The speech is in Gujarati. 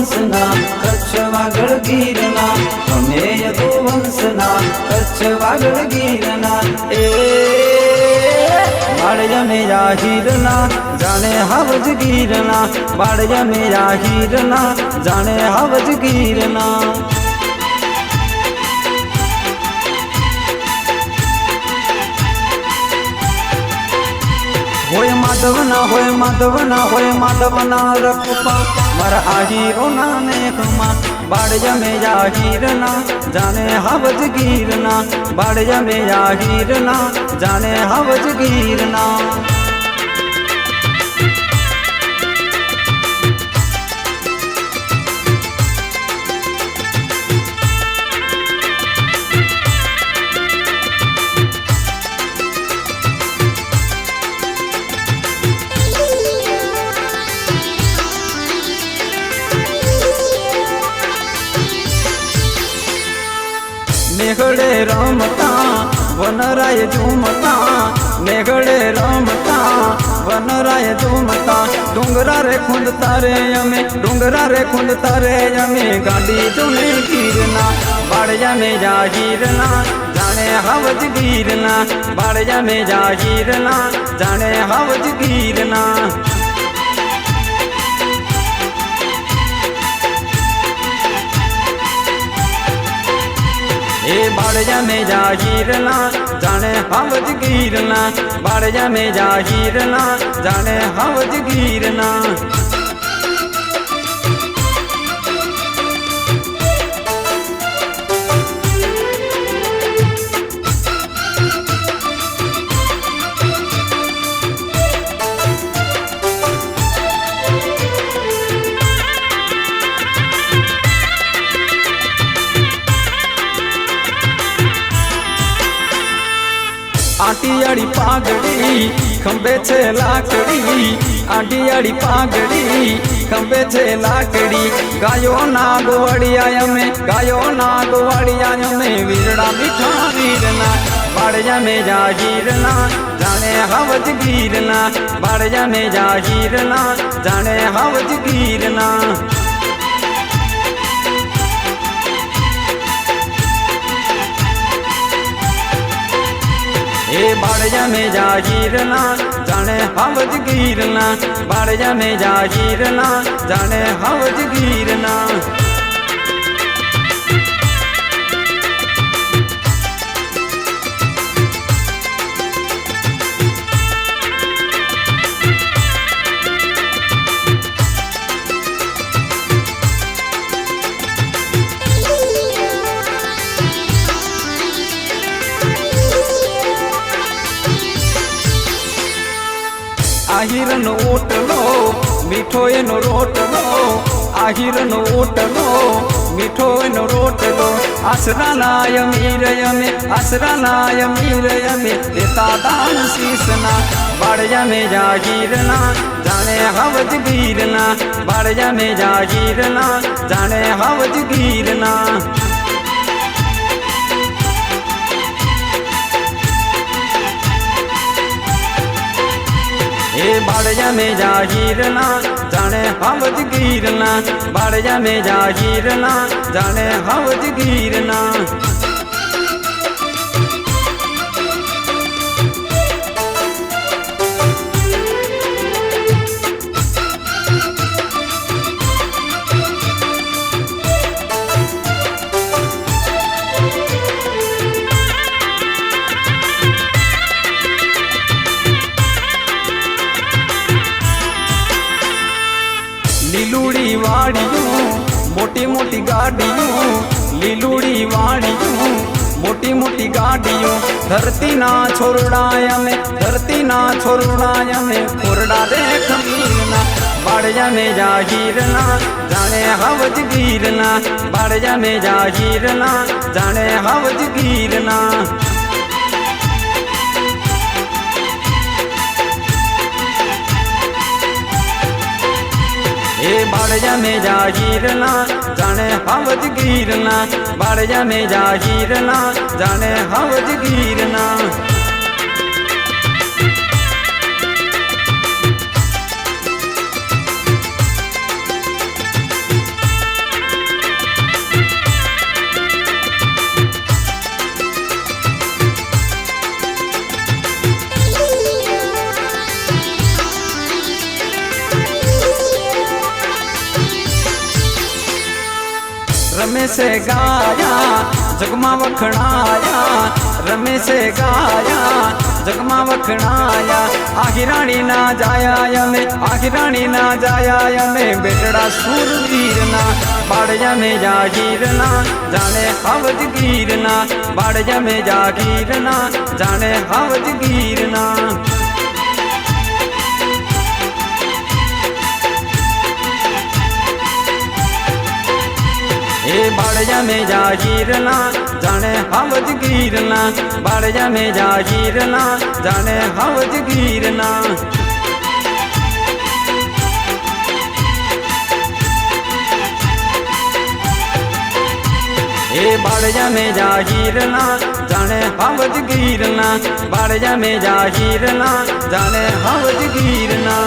યદુવંશના કચ્છ વાગડ ગીરના અમે યદુવંશના કચ્છ વાગડ ગીરના એ મેરા હીરના જાણે હાવજ ગીરના મેરા હીરના જાણે હાવજ ગીરના હોય માધવના હોય માધવના હોય માધવના રખપા મારા આહીરોના મેઘમાં બાળ્ય મેરા હીરના જાણે હાવજ ગીરના બાળ્ય મેરા હીરના જાણે હાવજ ગીરના. મેઘડે રમતા વનરાય ઝૂમતા મેઘડે રમતા વનરાય ઝૂમતા ડુંગરા રે ખુંદતા રે અમે ડુંગરા રે ખુંદતા રે અમે ગાડી જુને ગીરના બાળ્યા મે જાગીરના જાણે હવજ ગીરના બાળ્યા મે જાગીરના જાણે હવજ ગીરના ਏ ਬੜ ਜਾ ਜਾਹੀਰ ਲਾ ਜਾਣੇ ਹਵ ਜਗੀਰ ਲਾ ਬੜ ਜਾਵੇਂ ਜਾਹੀਰ ਲਾ ਜਾਣੇ ਹਵ ਜਗੀਰ ਲਾ આંટીયાળી પાઘડી ખંભે છે લાકડી. આંટીયાળી પાઘડી ખંભે છે લાકડી. ગાયો ના ગોવડિયા અમે, ગાયો ના ગોવડિયા અમે. વીરડા મીઠા વીરના બાળજા મે જાગીરના જાણે હવજ ગીરના બાળજા મે જાગીરના જાણે હવજ ગીરના. એ બાળજા મે જાગીરના જાણે હવજ ગીરના. બાળજા મે જાગીરના જાણે હવજ ગીરના. આહિરનો ઓટલો, મીઠો એનો રોટલો, આહિરનો ઓટલો, મીઠો એનો રોટલો. આસરા નાય મીર અમે આસરા નાય મીર અમે દેતા દાન શીશના બાળજા મે જાગીરના, જાણે હવજ ગીરના બાળજા મે જાગીરના, જાણે હવજ ગીરના. ਮੇਰਾ ਹੀਰਨਾ ਜਾਣੇ ਹਵਜ ਗੀਰਨਾ ਬੜ ਜਾ ਮੇਰਾ ਹੀਰਨਾ ਜਾਣੇ ਹਵਜ ਗੀਰਨਾ લીલુડી વાડીયું, મોટી મોટી ગાડીયું, લીલુડી વાડીયું, મોટી મોટી ગાડીયું. ધરતીના છોરડાય અમે, ધરતીના છોરડાય અમે ખોરડા રે ખમીરના બાળજા મે જાગીરના, જાણે હવજ ગીરના. બાળજા મે જાગીરના, જાણે હવજ ગીરના. એ બાળજા મે જાગીરના જાણે હવજ ગીરના. બાળજા મે જાગીરના જાણે હવજ ગીરના. रमेश गाया, जगमा वखणाया रमेश गाया, जगमा वखणाया। आखी रानी ना जाया यमे आखी रानी ना जाया यमे। बेटड़ा सूरवीर ना बाड़ जमे जागीर ना जाने हवज गिरना, बाड़ जमे जागीर ना जाने हवज गिरना। बड़ जमे जा जाने हवज गिरना। बड़ जमे जा जाने हवज गिरना। ए बड़ जमे जा जाने हवज गिरना। बड़ जमे जा जाने हवज गिरना।